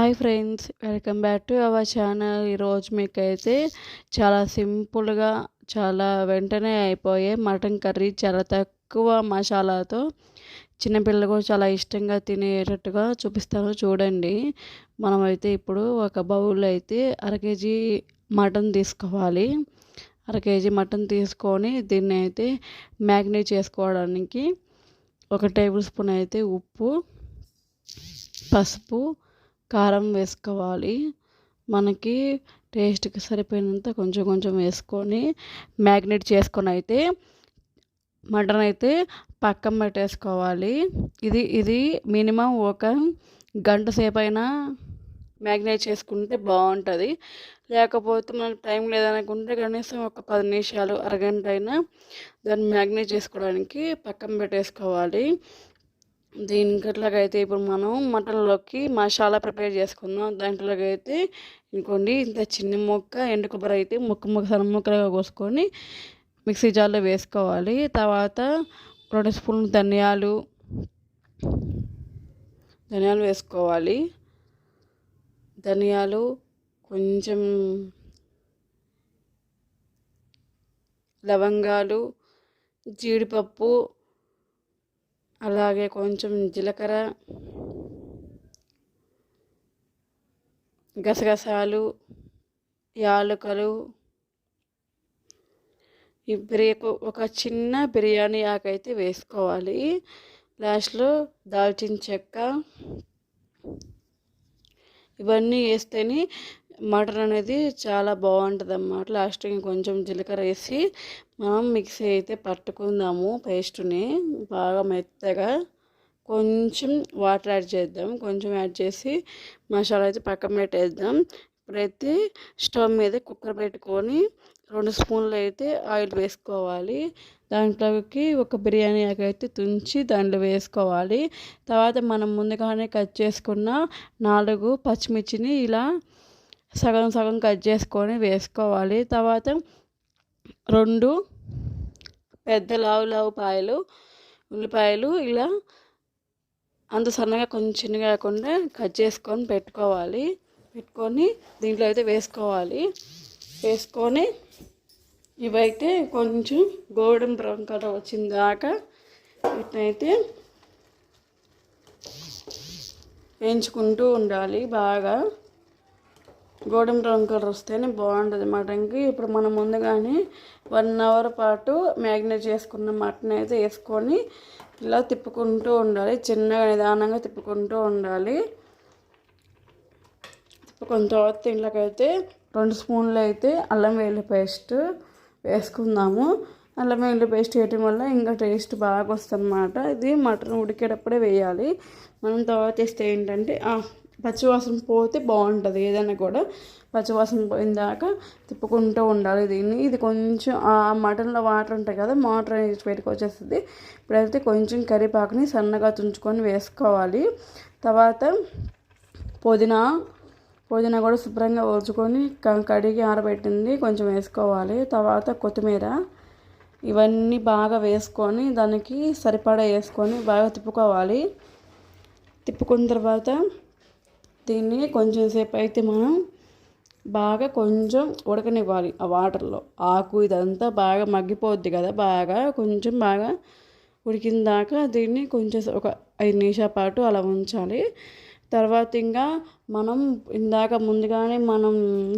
Hi friends welcome back to our channel. ఈరోజు మీకైతే చాలా సింపుల్గా చాలా వెంటనే అయిపోయే మటన్ కర్రీ చాలా తక్కువ మసాలాతో చిన్నపిల్లలు కూడా చాలా ఇష్టంగా తినేటట్టుగా చూపిస్తాను. చూడండి మనమైతే ఇప్పుడు ఒక బౌల్ అయితే అర కేజీ మటన్ తీసుకోవాలి. అర కేజీ మటన్ తీసుకొని దీన్ని అయితే మ్యాగ్నేట్ చేసుకోవడానికి ఒక టేబుల్ స్పూన్ అయితే ఉప్పు పసుపు కారం వేసుకోవాలి. మనకి టేస్ట్కి సరిపోయినంత కొంచెం కొంచెం వేసుకొని మ్యాగ్నేట్ చేసుకొని అయితే మటన్ అయితే పక్కన పెట్టేసుకోవాలి. ఇది ఇది మినిమం ఒక గంట సేపు అయినా మ్యాగ్నేట్ చేసుకుంటే బాగుంటుంది. లేకపోతే మనకు టైం లేదనుకుంటే కనీసం ఒక పది నిమిషాలు అరగంట అయినా దాన్ని మ్యాగ్నేట్ చేసుకోవడానికి పక్కన పెట్టేసుకోవాలి. దీనికట్లాగైతే ఇప్పుడు మనం మటన్లోకి మసాలా ప్రిపేర్ చేసుకుందాం. దాంట్లోకైతే అయితే ఇంకోండి ఇంత చిన్న ముక్క ఎండు కొబ్బరి అయితే ముక్క ముక్క సన్న ముక్కలుగా కోసుకొని మిక్సీ జార్లో వేసుకోవాలి. తర్వాత రెండు స్పూన్ ధనియాలు ధనియాలు వేసుకోవాలి. ధనియాలు కొంచెం లవంగాలు జీడిపప్పు అలాగే కొంచెం జీలకర్ర గసగసాలు యాలకులు. ఈ బిర్యాకు ఒక చిన్న బిర్యానీ ఆకైతే వేసుకోవాలి. లాస్ట్లో దాల్చిన చెక్క. ఇవన్నీ వేస్తేనే మటన్ అనేది చాలా బాగుంటుంది అన్నమాట లాస్ట్కి కొంచెం జీలకర్ర వేసి మనం మిక్సీ అయితే పట్టుకుందాము పేస్ట్ని. బాగా మెత్తగా కొంచెం వాటర్ యాడ్ చేద్దాం. కొంచెం యాడ్ చేసి మసాలా అయితే పక్కన పెట్టేద్దాం. ఇప్పుడైతే స్టవ్ మీద కుక్కర్ పెట్టుకొని రెండు స్పూన్లు అయితే ఆయిల్ వేసుకోవాలి. దాంట్లోకి ఒక బిర్యానీ ఆకు అయితే తుంచి దాంట్లో వేసుకోవాలి. తర్వాత మనం ముందుగానే కట్ చేసుకున్న నాలుగు పచ్చిమిర్చిని ఇలా సగం సగం కట్ చేసుకొని వేసుకోవాలి. తర్వాత రెండు పెద్ద లావు లావు పాయలు ఉల్లిపాయలు ఇలా అంత సన్నగా కొంచెం చిన్నగా కాకుండా కట్ చేసుకొని పెట్టుకోవాలి. పెట్టుకొని దీంట్లో అయితే వేసుకోవాలి. వేసుకొని ఇవైతే కొంచెం గోల్డెన్ బ్రౌన్ కలర్ వచ్చిన దాకా వీటినైతే వేయించుకుంటూ ఉండాలి బాగా. గోధుమ రంగు కలర్ వస్తేనే బాగుంటుంది మటన్కి ఇప్పుడు మనం ముందుగానే వన్ అవర్ పాటు మ్యాగ్నేట్ చేసుకున్న మటన్ అయితే వేసుకొని ఇలా తిప్పుకుంటూ ఉండాలి. చిన్నగా నిదానంగా తిప్పుకుంటూ ఉండాలి. తిప్పుకున్న తర్వాత దీంట్లోకైతే రెండు స్పూన్లు అయితే అల్లం వెల్లుల్లి పేస్ట్ వేసుకుందాము. అల్లం వెల్లుల్లి పేస్ట్ వేయటం వల్ల ఇంకా టేస్ట్ బాగా వస్తుంది అన్నమాట ఇది మటన్ ఉడికేటప్పుడే వేయాలి. మనం తర్వాత వేస్తే ఏంటంటే పచ్చివాసన పోతే బాగుంటుంది ఏదైనా కూడా పచ్చివాసన పోయిన దాకా తిప్పుకుంటూ ఉండాలి దీన్ని. ఇది కొంచెం ఆ మటన్లో వాటర్ ఉంటాయి కదా వాటర్ అనేది బయటకు వచ్చేస్తుంది ఇప్పుడైతే కొంచెం కరివేపాకుని సన్నగా తుంచుకొని వేసుకోవాలి. తర్వాత పుదీనా పుదీనా కూడా శుభ్రంగా ఉంచుకొని కడిగి ఆరబెట్టింది కొంచెం వేసుకోవాలి. తర్వాత కొత్తిమీర ఇవన్నీ బాగా వేసుకొని దానికి సరిపడా వేసుకొని బాగా తిప్పుకోవాలి. తిప్పుకున్న తర్వాత దీన్ని కొంచెం సేపు అయితే మనం బాగా కొంచెం ఉడకనివ్వాలి ఆ వాటర్లో. ఆకు ఇదంతా బాగా మగ్గిపోద్ది కదా బాగా కొంచెం బాగా ఉడికిన దాకా దీన్ని కొంచెం ఒక ఐదు నిమిషాల పాటు అలా ఉంచాలి. తర్వాత ఇంకా మనం ఇందాక ముందుగానే మనం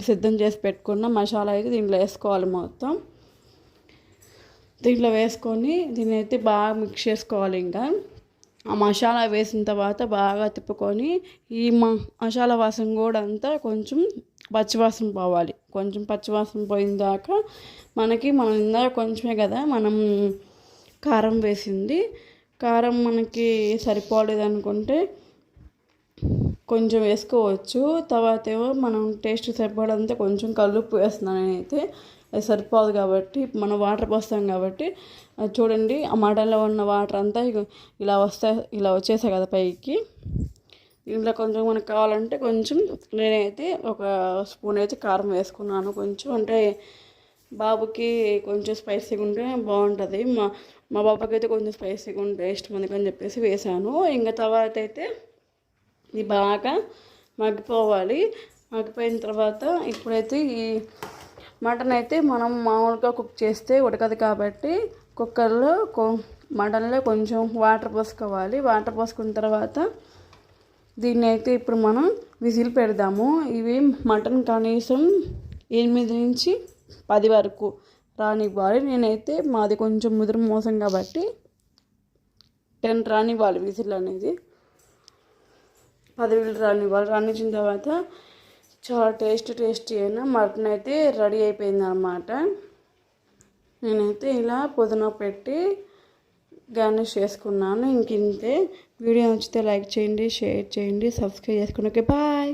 సిద్ధం చేసి పెట్టుకున్న మసాలా అయితే దీంట్లో వేసుకోవాలి మొత్తం. దీంట్లో వేసుకొని దీన్ని అయితే బాగా మిక్స్ చేసుకోవాలి ఇంకా. ఆ మసాలా వేసిన తర్వాత బాగా తిప్పుకొని ఈ మసాలా వాసన కూడా అంతా కొంచెం పచ్చివాసన పోవాలి. కొంచెం పచ్చివాసన పోయిన దాకా మనకి మనం ఇందాక కొంచెమే కదా మనం కారం వేసింది. కారం మనకి సరిపోలేదు అనుకుంటే కొంచెం వేసుకోవచ్చు. తర్వాత ఏమో మనం టేస్ట్ సరిపడంతా కొంచెం కల్లుప్పు వేస్తున్నాను నేనైతే. అది సరిపోదు కాబట్టి మనం వాటర్ పోస్తాం కాబట్టి. చూడండి ఆ మటన్లో ఉన్న వాటర్ అంతా ఇలా వస్తాయి ఇలా వచ్చేసాయి కదా పైకి. ఇంట్లో కొంచెం మనకు కావాలంటే కొంచెం నేనైతే ఒక స్పూన్ అయితే కారం వేసుకున్నాను. కొంచెం అంటే బాబుకి కొంచెం స్పైసీగా ఉంటే బాగుంటుంది. మా మా బాబాకి అయితే కొంచెం స్పైసీగా ఉంటే ఇష్టం అందుకని చెప్పేసి వేసాను. ఇంకా తర్వాత అయితే ఇది బాగా మగ్గిపోవాలి. మగ్గిపోయిన తర్వాత ఇప్పుడైతే ఈ మటన్ అయితే మనం మామూలుగా కుక్ చేస్తే ఉడకదు కాబట్టి కుక్కర్లో కొ మటన్లో కొంచెం వాటర్ పోసుకోవాలి. వాటర్ పోసుకున్న తర్వాత దీన్ని అయితే ఇప్పుడు మనం విజిల్ పెడదాము. ఇవి మటన్ కనీసం ఎనిమిది నుంచి పది వరకు రానివ్వాలి. నేనైతే మాది కొంచెం ముదురు మోసం కాబట్టి టెన్ రానివ్వాలి విజిల్ అనేది. పదివేలు రానివ్వాలి రానిచ్చిన తర్వాత చాలా టేస్ట్ టేస్టీ అయిన మటన్ అయితే రెడీ అయిపోయింది అనమాట నేనైతే ఇలా పుదీనా పెట్టి గార్నిష్ చేసుకున్నాను. ఇంక ఇంతే. వీడియో నచ్చితే లైక్ చేయండి షేర్ చేయండి సబ్స్క్రైబ్ చేసుకోండి ఓకే బాయ్.